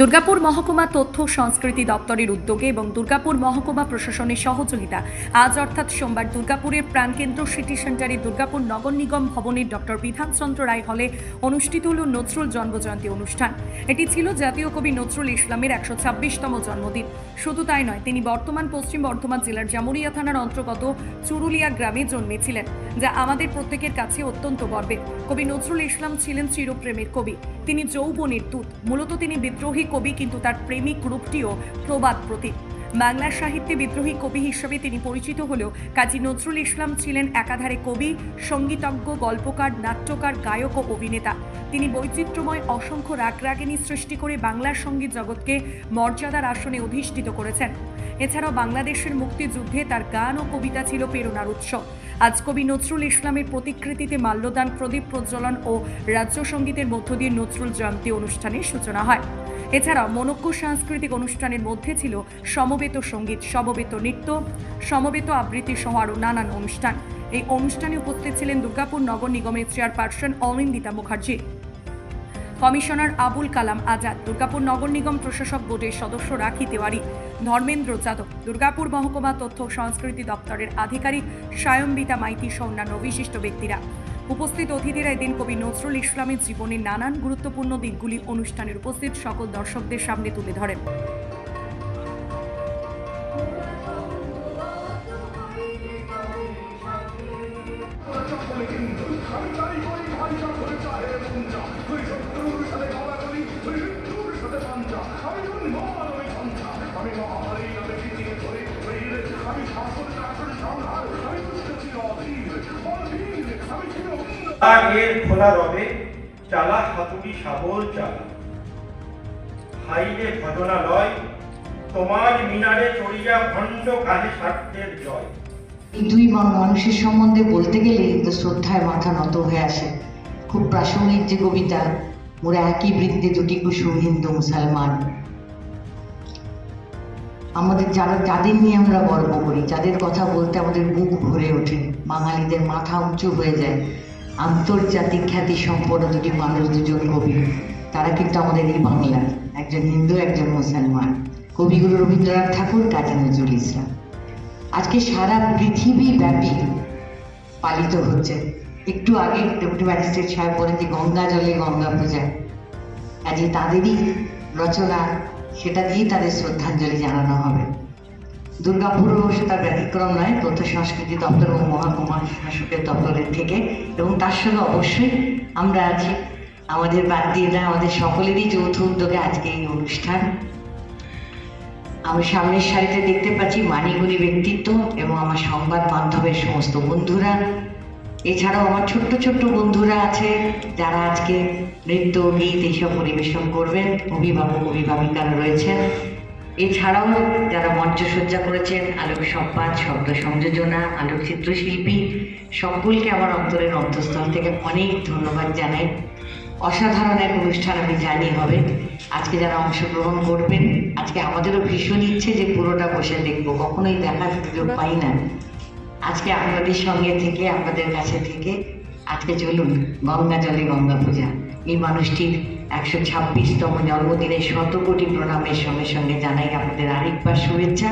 দুর্গাপুর মহকুমা তথ্য সংস্কৃতি দপ্তরের উদ্যোগে এবং দুর্গাপুর মহকুমা প্রশাসনের সহযোগিতা। আজ অর্থাৎ সোমবার দুর্গাপুরের প্রাণকেন্দ্র সিটি সেন্টারে দুর্গাপুর নগর নিগম ভবনের ডক্টর বিধানচন্দ্র রায় হলে অনুষ্ঠিত হল নজরুল জন্মজয়ন্তী অনুষ্ঠান। এটি ছিল জাতীয় কবি নজরুল ইসলামের একশো ছাব্বিশতম জন্মদিন। শুধু তাই নয়, তিনি বর্তমান পশ্চিম বর্ধমান জেলার জামুরিয়া থানার অন্তর্গত চুরুলিয়া গ্রামে জন্মেছিলেন, যা আমাদের প্রত্যেকের কাছে অত্যন্ত গর্বের। কবি নজরুল ইসলাম ছিলেন চিরপ্রেমের কবি। তিনি যৌবনের দূত। মূলত তিনি বিদ্রোহী কবি কিন্তু তার প্রেমিক রূপটিও প্রবাদ প্রতীক। বাংলা সাহিত্যে বিদ্রোহী কবি হিসেবে তিনি পরিচিত হলেও কাজী নজরুল ইসলাম ছিলেন একাধারে কবি, সঙ্গীতজ্ঞ, গল্পকার, নাট্যকার, গায়ক ও অভিনেতা। তিনি বৈচিত্র্যময়, অসংখ্য রাগরাগিনী সৃষ্টি করে বাংলার সংগীত জগৎকে মর্যাদার আসনে অধিষ্ঠিত করেছেন। এছাড়াও বাংলাদেশের মুক্তিযুদ্ধে তার গান ও কবিতা ছিল প্রেরণার উৎস। আজ কবি নজরুল ইসলামের প্রতিকৃতিতে মাল্যদান, প্রদীপ প্রজ্বলন ও রাজ্য সঙ্গীতের মধ্য দিয়ে নজরুল জয়ন্তী অনুষ্ঠানের সূচনা হয়। এছাড়াও মনক্ষ সাংস্কৃতিক অনুষ্ঠানের মধ্যে ছিল সমবেত সংগীত, সমবেত নৃত্য, সমবেত আবৃত্তি সহ আরও নানান অনুষ্ঠান। এই অনুষ্ঠানে উপস্থিত ছিলেন দুর্গাপুর নগর নিগমের চেয়ারপারসন অনিন্দিতা মুখার্জি। কমিশনার আবুল কালাম আজাদ, দুর্গাপুর নগর নিগম প্রশাসক বোর্ডের সদস্য রাখি তেওয়ারি, ধর্মেন্দ্র যাদব, দুর্গাপুর মহকুমা তথ্য সংস্কৃতি দপ্তরের আধিকারিক সায়ম্বিতা মাইতি সহ অন্যান্য বিশিষ্ট ব্যক্তিরা। উপস্থিত অতিথিরা এদিন কবি নজরুল ইসলামের জীবনের নানান গুরুত্বপূর্ণ দিকগুলি অনুষ্ঠানের উপস্থিত সকল দর্শকদের সামনে তুলে ধরেন। এর খোলা রবে, চালা হাতুড়ি সাবল চালা। হাইরে ভজনালয় তোমার মিনারে চড়িয়া ভণ্ড কালে জয়। এই দুই মানুষের সম্বন্ধে বলতে গেলে তো শ্রদ্ধায় মাথা নত হয়ে আসে। খুব প্রাসঙ্গিক যে কবিতা, মোরা একই বৃত্তে দুটি হিন্দু মুসলমান। আমাদের যারা, যাদের নিয়ে আমরা গর্ব করি, যাদের কথা বলতে আমাদের বুক ভরে ওঠে, বাঙালিদের মাথা উঁচু হয়ে যায়। আন্তর্জাতিক খ্যাতি সম্পন্ন দুটি মানুষ, দুজন কবি। তারা কিন্তু আমাদের এই বাংলার একজন হিন্দু, একজন মুসলমান। কবিগুরু রবীন্দ্রনাথ ঠাকুর, কাজী নজরুল ইসলাম। আজকে সারা পৃথিবী ব্যাপী পালিত হচ্ছে। একটু আগে ডেপুটি ম্যাজিস্ট্রেট সাহেব বলেন যে, গঙ্গা জলে গঙ্গা পূজা। আজকে তাদেরই রচনা, সেটা দিয়েই তাদের শ্রদ্ধাঞ্জলি জানানো হবে। দুর্গাপুর অবশ্য তার ব্যতিক্রম নয় তথ্য সংস্কৃতি দপ্তর ও মহাকুমার শাসকের দপ্তরের থেকে। এবং তার সঙ্গে অবশ্যই আমরা আছি। আমাদের বাদ দিয়ে না আমাদের সকলেরই যৌথ উদ্যোগে আজকে এই অনুষ্ঠান। আমি সামনের সারিতে দেখতে পাচ্ছি মানিগুণী ব্যক্তিত্ব এবং আমার সংবাদ মাধ্যমের সমস্ত বন্ধুরা। এছাড়াও আমার ছোট্ট ছোট্ট বন্ধুরা আছে, যারা আজকে নৃত্য, গীত এইসব পরিবেশন করবেন। অভিভাবক, অভিভাবিকারা রয়েছেন। এছাড়াও যারা মঞ্চসজ্জা করেছেন, আলোক সম্পাদ, শব্দ সংযোজনা, আলোক চিত্রশিল্পী, সকলকে আমার অন্তরের অন্তঃস্থল থেকে অনেক ধন্যবাদ জানাই। অসাধারণ এক অনুষ্ঠান আমি জানি হবে। আজকে যারা অংশগ্রহণ করবেন, আজকে আমাদেরও ভীষণ ইচ্ছে যে পুরোটা বসে দেখব। কখনোই দেখার সুযোগ পাই না। আজকে আপনাদের সঙ্গে থেকে, আপনাদের কাছে থেকে আজকে চলুন গঙ্গা জলে গঙ্গা পূজা। এই মানুষটির একশো ছাব্বিশতম জন্মদিনে শত কোটি প্রণামের সঙ্গে সঙ্গে জানাই আপনাদের আরেকবার শুভেচ্ছা।